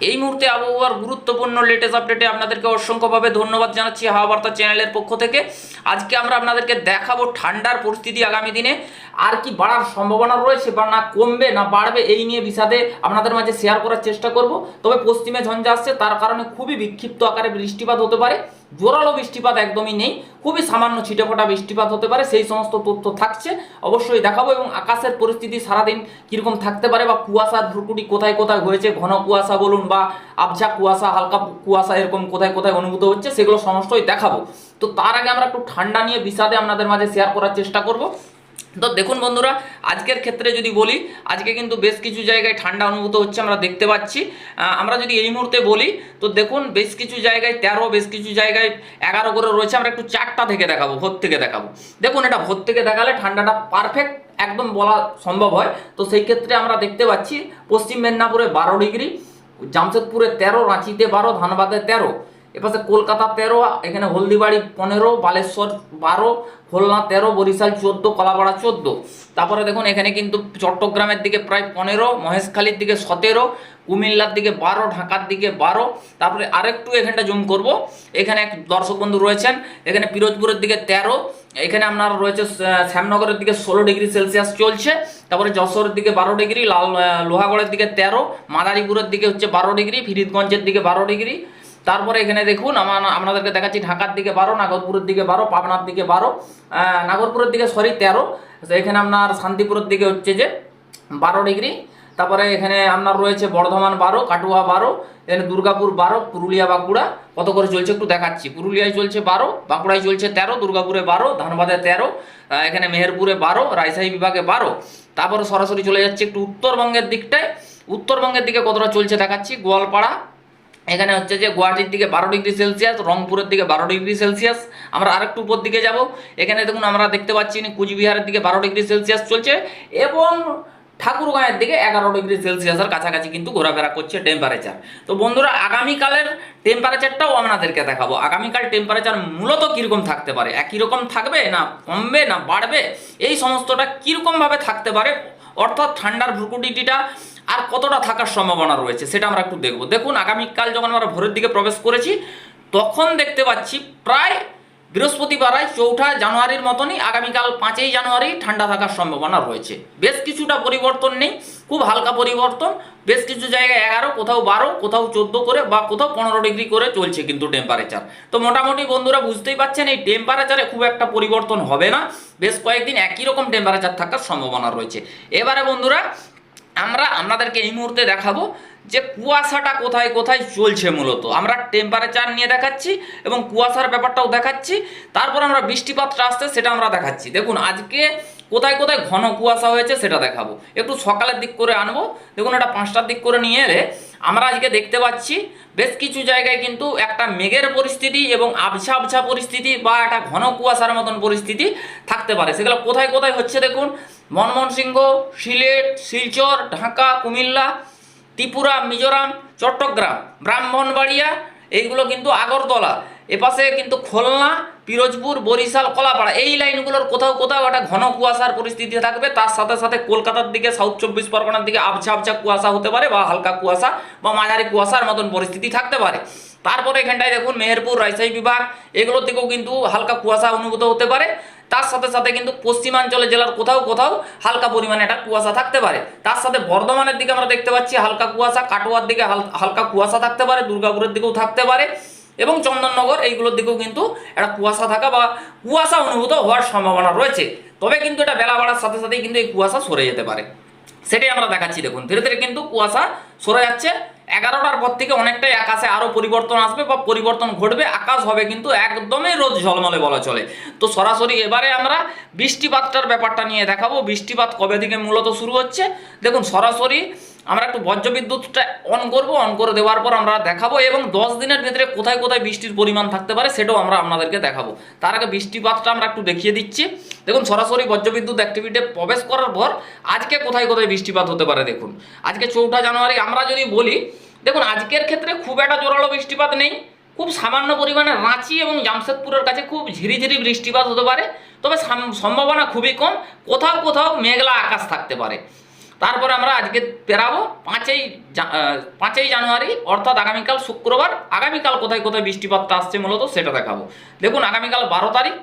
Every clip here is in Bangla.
এই মুহূর্তে আবহাওয়ার গুরুত্বপূর্ণ লেটেস্ট আপডেটে আপনাদেরকে অসংখ্যভাবে ধন্যবাদ জানাচ্ছি হাওয়া বার্তা চ্যানেলের পক্ষ থেকে। আজকে আমরা আপনাদেরকে দেখাবো ঠান্ডার পরিস্থিতি আগামী দিনে। আর কি বাড়ার সম্ভাবনা রয়েছে বা না কমবে না বাড়বে এই নিয়ে বিষাদে আপনাদের মাঝে শেয়ার করার চেষ্টা করব। তবে পশ্চিমে ঝঞ্ঝা আসছে, তার কারণে খুবই বিক্ষিপ্ত আকারে বৃষ্টিপাত হতে পারে। জোরালো বৃষ্টিপাত একদমই নেই। খুবই সামান্য ছিটেফোঁটা বৃষ্টিপাত হতে পারে, সেই সমস্ত তথ্য থাকছে। অবশ্যই দেখাবো এবং আকাশের পরিস্থিতি সারাদিন কীরকম থাকতে পারে বা কুয়াশা ভ্রুকুটি কোথায় কোথায় হয়েছে, ঘন কুয়াশা বলুন বা আবঝা কুয়াশা, হালকা কুয়াশা এরকম কোথায় কোথায় অনুভূত হচ্ছে, সেগুলো সমস্তই দেখাবো। তো তার আগে আমরা একটু ঠান্ডা নিয়ে বিষাদে আপনাদের মাঝে শেয়ার করার চেষ্টা করব। তো দেখুন বন্ধুরা, আজকের ক্ষেত্রে যদি বলি, আজকে কিন্তু বেশ কিছু জায়গায় ঠান্ডা অনুভূত হচ্ছে, আমরা দেখতে পাচ্ছি। আমরা যদি এই মুহূর্তে বলি, তো দেখুন বেশ কিছু জায়গায় তেরো, বেশ কিছু জায়গায় এগারো করে রয়েছে, আমরা একটু চারটা থেকে দেখাবো, ভোর থেকে দেখাবো। দেখুন এটা ভোর থেকে দেখালে ঠান্ডাটা পারফেক্ট একদম বলা সম্ভব হয়। তো সেই ক্ষেত্রে আমরা দেখতে পাচ্ছি, পশ্চিম মেদিনীপুরে বারো ডিগ্রি, জামশেদপুরে তেরো, রাঁচিতে বারো, ধানবাদে তেরো। এপাশে কলকাতা তেরো, এখানে হলদিবাড়ি পনেরো, বালেশ্বর বারো, খুলনা তেরো, বরিশাল চোদ্দ, কলাপাড়া চোদ্দ। তারপরে দেখুন, এখানে কিন্তু চট্টগ্রামের দিকে প্রায় পনেরো, মহেশখালীর দিকে সতেরো, কুমিল্লার দিকে বারো, ঢাকার দিকে বারো। তারপরে আরেকটু এখানটা জুম করব। এখানে এক দর্শক বন্ধু রয়েছেন, এখানে পিরোজপুরের দিকে তেরো, এখানে আপনার রয়েছে শ্যামনগরের দিকে ষোলো ডিগ্রি সেলসিয়াস চলছে। তারপরে যশোরের দিকে বারো ডিগ্রি, লাল লোহাগড়ের দিকে তেরো, মাদারীপুরের দিকে হচ্ছে বারো ডিগ্রি ফিরিদগঞ্জের দিকে বারো ডিগ্রি। তারপরে এখানে দেখুন, আমার আপনাদেরকে দেখাচ্ছি ঢাকার দিকে বারো, নাগরপুরের দিকে বারো, পাবনার দিকে বারো নাগরপুরের দিকে সরি তেরো। এখানে আপনার শান্তিপুরের দিকে হচ্ছে যে বারো ডিগ্রি। তারপরে এখানে আপনার রয়েছে বর্ধমান বারো, কাটুয়া বারো, এখানে দুর্গাপুর বারো, পুরুলিয়া বাঁকুড়া। কত করে চলছে একটু দেখাচ্ছি। পুরুলিয়ায় চলছে বারো, বাঁকুড়ায় চলছে তেরো, দুর্গাপুরে বারো, ধানবাদে তেরো এখানে মেহেরপুরে বারো, রাজশাহী বিভাগে বারো। তারপরে সরাসরি চলে যাচ্ছে একটু উত্তরবঙ্গের দিকটায়। উত্তরবঙ্গের দিকে কতটা চলছে দেখাচ্ছি। গোয়ালপাড়া এখানে হচ্ছে যে গুয়াহাটির দিকে বারো ডিগ্রি সেলসিয়াস, রংপুরের দিকে বারো ডিগ্রি সেলসিয়াস। আমরা আরেকটু উপর দিকে যাব। এখানে দেখুন আমরা দেখতে পাচ্ছি না কুচবিহারের দিকে বারো ডিগ্রি সেলসিয়াস চলছে এবং ঠাকুরগাঁয়ের দিকে এগারো ডিগ্রি সেলসিয়াসের কাছাকাছি কিন্তু ঘোরাফেরা করছে টেম্পারেচার তো বন্ধুরা, আগামীকালের টেম্পারেচারটাও আপনাদেরকে দেখাবো। আগামীকাল টেম্পারেচার মূলত কীরকম থাকতে পারে? একই রকম থাকবে না কমবে না বাড়বে? এই সমস্তটা কীরকমভাবে থাকতে পারে? অর্থাৎ ঠান্ডার ভ্রুকুটিটা আর কতটা থাকার সম্ভাবনা রয়েছে সেটা আমরা একটু দেখব। দেখুন আগামীকাল যখন আমরা ভোরের দিকে প্রবেশ করেছি, তখন দেখতে পাচ্ছি প্রায় বৃহস্পতিবারায় চৌঠা জানুয়ারির মতনই আগামীকাল পাঁচই জানুয়ারি ঠান্ডা থাকার সম্ভাবনা রয়েছে। বেশ কিছুটা পরিবর্তন নেই, খুব হালকা পরিবর্তন। বেশ কিছু জায়গায় এগারো, কোথাও বারো, কোথাও চোদ্দ করে বা কোথাও পনেরো ডিগ্রি করে চলছে কিন্তু টেম্পারেচার তো মোটামুটি বন্ধুরা বুঝতেই পারছেন এই টেম্পারেচারে খুব একটা পরিবর্তন হবে না। বেশ কয়েকদিন একই রকম টেম্পারেচার থাকার সম্ভাবনা রয়েছে। এবারে বন্ধুরা আমরা আপনাদেরকে এই মুহূর্তে দেখাবো যে কুয়াশাটা কোথায় কোথায় চলছে মূলত। আমরা টেম্পারেচার নিয়ে দেখাচ্ছি এবং কুয়াশার ব্যাপারটাও দেখাচ্ছি। তারপর আমরা বৃষ্টিপাতটা আসছে সেটা আমরা দেখাচ্ছি। দেখুন, আজকে কোথায় কোথায় ঘন কুয়াশা হয়েছে সেটা দেখাবো। একটু সকালের দিক করে আনব। দেখুন, এটা পাঁচটার দিক করে নিয়ে এলে আমরা আজকে দেখতে পাচ্ছি বেশ কিছু জায়গায় কিন্তু একটা মেঘের পরিস্থিতি এবং আবছা আবছা পরিস্থিতি বা একটা ঘন কুয়াশার মতন পরিস্থিতি থাকতে পারে। সেগুলো কোথায় কোথায় হচ্ছে দেখুন? ময়মনসিংহ সিলেট, শিলচর, ঢাকা, কুমিল্লা, ত্রিপুরা, মিজোরাম, চট্টগ্রাম, ব্রাহ্মণবাড়িয়া, এইগুলো কিন্তু আগরতলা। এপাশে কিন্তু খুলনা, পিরোজপুর, বরিশাল, কলাপাড়া, এই লাইনগুলোর কোথাও কোথাও একটা ঘন কুয়াশার পরিস্থিতি থাকবে। তার সাথে সাথে কলকাতার দিকে সাউথ চব্বিশ পরগনার দিকে আবছা আবছা কুয়াশা হতে পারে বা হালকা কুয়াশা বা মাঝারি কুয়াশার মতন পরিস্থিতি থাকতে পারে। তারপরে এখানটায় দেখুন মেহেরপুর, রাজশাহী বিভাগ, এগুলোর দিকেও কিন্তু হালকা কুয়াশা অনুভূত হতে পারে। তার সাথে সাথে কিন্তু পশ্চিমাঞ্চলের জেলার কোথাও কোথাও হালকা পরিমাণে একটা কুয়াশা থাকতে পারে। তার সাথে বর্ধমানের দিকে আমরা দেখতে পাচ্ছি হালকা কুয়াশা, কাটোয়ার দিকে হাল- হালকা কুয়াশা থাকতে পারে, দুর্গাপুরের দিকেও থাকতে পারে। এবং চন্দননগর, এইগুলোর দিকেও কিন্তু একটা কুয়াশা থাকা বা কুয়াশা অনুভূত হওয়ার সম্ভাবনা রয়েছে। তবে কিন্তু এটা বেলা বাড়ার সাথে সাথেই কিন্তু এই কুয়াশা সরে যেতে পারে। সেটাই আমরা দেখাচ্ছি, দেখুন। ধীরে ধীরে কিন্তু কুয়াশা সরে যাচ্ছে। এগারোটার পর থেকে অনেকটাই আকাশে আরও পরিবর্তন আসবে বা পরিবর্তন ঘটবে। আকাশ হবে কিন্তু একদমই রোদ ঝলমলে বলা চলে। তো সরাসরি এবারে আমরা বৃষ্টিপাতটার ব্যাপারটা নিয়ে দেখাবো। বৃষ্টিপাত কবে থেকে মূলত শুরু হচ্ছে? দেখুন, সরাসরি আমরা একটু বজ্র বিদ্যুৎটা অন করব অন করে দেওয়ার পর আমরা দেখাবো এবং দশ দিনের ভিতরে কোথায় কোথায় বৃষ্টির পরিমাণ থাকতে পারে সেটাও আমরা আপনাদেরকে দেখাবো। তার আগে বৃষ্টিপাতটা আমরা একটু দেখিয়ে দিচ্ছি। দেখুন, সরাসরি বজ্রবিদ্যুৎ অ্যাক্টিভিটি প্রবেশ করার পর আজকে কোথায় কোথায় বৃষ্টিপাত হতে পারে দেখুন। আজকে চৌঠা জানুয়ারি, আমরা যদি বলি, দেখুন, আজকের ক্ষেত্রে খুব একটা জোরালো বৃষ্টিপাত নেই। খুব সামান্য পরিমাণে রাঁচি এবং জামশেদপুরের কাছে খুব ঝিরিঝিরি বৃষ্টিপাত হতে পারে। তবে সাম- সম্ভাবনা খুবই কম। কোথাও কোথাও মেঘলা আকাশ থাকতে পারে। তারপরে আমরা আজকে পেরাবো পাঁচই পাঁচই জানুয়ারি, অর্থাৎ আগামীকাল শুক্রবার। আগামীকাল কোথায় কোথায় বৃষ্টিপাতটা আসছে মূলত সেটা দেখাবো। দেখুন, আগামীকাল বারো তারিখ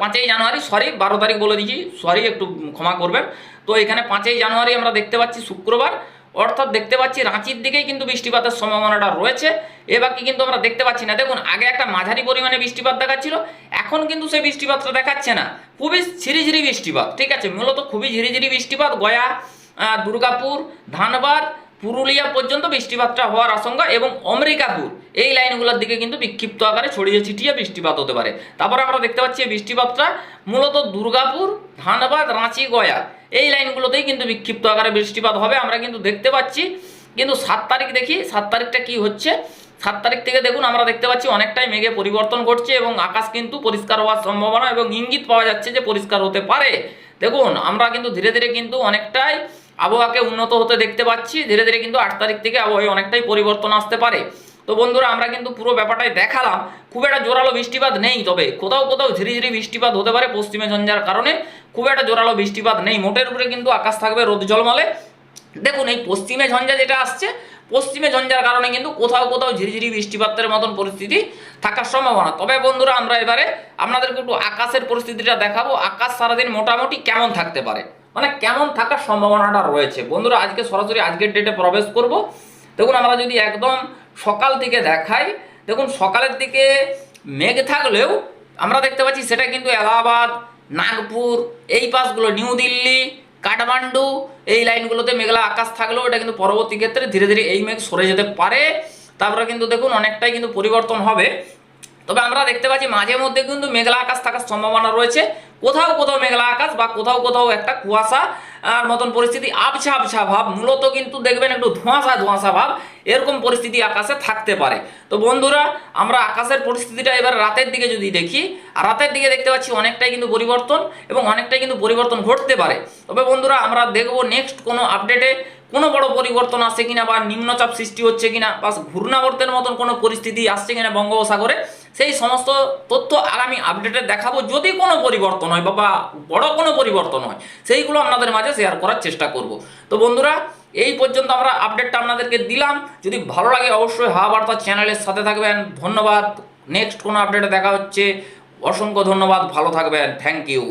পাঁচই জানুয়ারি, সরি, বারো তারিখ বলে দিচ্ছি সরি, একটু ক্ষমা করবেন। তো এখানে পাঁচই জানুয়ারি আমরা দেখতে পাচ্ছি শুক্রবার অর্থাৎ দেখতে পাচ্ছি রাঁচির দিকেই কিন্তু বৃষ্টিপাতের সম্ভাবনাটা রয়েছে। এ বাকি কিন্তু আমরা দেখতে পাচ্ছি না। দেখুন, আগে একটা মাঝারি পরিমাণে বৃষ্টিপাত দেখাচ্ছিল, এখন কিন্তু সেই বৃষ্টিপাতটা দেখাচ্ছে না। খুবই ঝিরিঝিরি বৃষ্টিপাত, ঠিক আছে? মূলত খুবই ঝিরিঝিরি বৃষ্টিপাত, গয়া দুর্গাপুর, ধানবাদ পুরুলিয়া পর্যন্ত বৃষ্টিপাতটা হওয়ার আশঙ্কা এবং অমরিকাপুর এই লাইনগুলোর দিকে কিন্তু বিক্ষিপ্ত আকারে ছড়িয়ে ছিটিয়ে বৃষ্টিপাত হতে পারে। তারপর আমরা দেখতে পাচ্ছি বৃষ্টিপাতটা মূলত দুর্গাপুর, ধানবাদ, রাঁচি, গয়া, এই লাইনগুলোতেই কিন্তু বিক্ষিপ্ত আকারে বৃষ্টিপাত হবে। আমরা কিন্তু দেখতে পাচ্ছি, কিন্তু সাত তারিখ দেখি, সাত তারিখটা কি হচ্ছে? সাত তারিখ থেকে দেখুন আমরা দেখতে পাচ্ছি অনেকটাই মেঘে পরিবর্তন ঘটছে এবং আকাশ কিন্তু পরিষ্কার হওয়ার সম্ভাবনা এবং ইঙ্গিত পাওয়া যাচ্ছে যে পরিষ্কার হতে পারে। দেখুন, আমরা কিন্তু ধীরে ধীরে কিন্তু অনেকটাই আবহাওয়াকে উন্নত হতে দেখতে পাচ্ছি। ধীরে ধীরে কিন্তু আট তারিখ থেকে আবহাওয়ায় অনেকটাই পরিবর্তন আসতে পারে। তো বন্ধুরা, আমরা কিন্তু পুরো ব্যাপারটাই দেখালাম। খুব একটা জোরালো বৃষ্টিপাত নেই, তবে কোথাও কোথাও ঝিরি ঝিরি বৃষ্টিপাত হতে পারে পশ্চিমে ঝঞ্ঝার কারণে। খুব একটা জোরালো বৃষ্টিপাত নেই। মোটের উপরে কিন্তু আকাশ থাকবে রোদ জলমলে দেখুন, এই পশ্চিমে ঝঞ্ঝা যেটা আসছে, পশ্চিমে ঝঞ্ঝার কারণে কিন্তু কোথাও কোথাও ঝিরিঝিরি বৃষ্টিপাতের মতন পরিস্থিতি থাকার সম্ভাবনা। তবে বন্ধুরা, আমরা এবারে আপনাদেরকে একটু আকাশের পরিস্থিতিটা দেখাবো। আকাশ সারাদিন মোটামুটি কেমন থাকতে পারে? মানে কেমন থাকার সম্ভাবনাটা রয়েছে। বন্ধুরা, আজকে সরাসরি আজকের ডেটে প্রবেশ করব। দেখুন, আমরা যদি একদম সকাল থেকে দেখাই, দেখুন, সকালের দিকে মেঘ থাকলেও আমরা দেখতে পাচ্ছি সেটা কিন্তু এলাহাবাদ, নাগপুর, এই পাশগুলো নিউ দিল্লি, কাঠমান্ডু, এই লাইনগুলোতে মেঘলা আকাশ থাকলেও এটা কিন্তু পরবর্তী ক্ষেত্রে ধীরে ধীরে এই মেঘ সরে যেতে পারে। তারপরে কিন্তু দেখুন, অনেকটাই কিন্তু পরিবর্তন হবে। তবে আমরা দেখতে পাচ্ছি মাঝে মধ্যে কিন্তু মেঘলা আকাশ থাকার সম্ভাবনা রয়েছে। কোথাও কোথাও মেঘলা আকাশ বা কোথাও কোথাও একটা কুয়াশা আর মতন পরিস্থিতি, আবছা আবছা ভাব। মূলত কিন্তু দেখবেন একটু ধোঁয়াশা ধোঁয়াশা ভাব এরকম পরিস্থিতি আকাশে থাকতে পারে। তো বন্ধুরা, আমরা আকাশের পরিস্থিতিটা এবার রাতের দিকে যদি দেখি, রাতের দিকে দেখতে পাচ্ছি অনেকটাই কিন্তু পরিবর্তন এবং অনেকটাই কিন্তু পরিবর্তন ঘটতে পারে। তবে বন্ধুরা, আমরা দেখব নেক্সট কোনো আপডেটে কোনো বড় পরিবর্তন আসছে কিনা বা নিম্নচাপ সৃষ্টি হচ্ছে কিনা, বা ঘূর্ণাবর্তের মতন কোনো পরিস্থিতি আসছে কিনা বঙ্গোপসাগরে। সেই সমস্ত তথ্য আর আমি আপডেটে দেখাবো। যদি কোনো পরিবর্তন হয় বা বড় কোনো পরিবর্তন হয়, সেইগুলো আপনাদের মাঝে শেয়ার করার চেষ্টা করব। তো বন্ধুরা, এই পর্যন্ত আমরা আপডেটটা আপনাদেরকে দিলাম। যদি ভালো লাগে অবশ্যই হাওয়া বার্তা চ্যানেলের সাথে থাকবেন। ধন্যবাদ। নেক্সট কোনো আপডেটে দেখা হচ্ছে। অসংখ্য ধন্যবাদ। ভালো থাকবেন। Thank you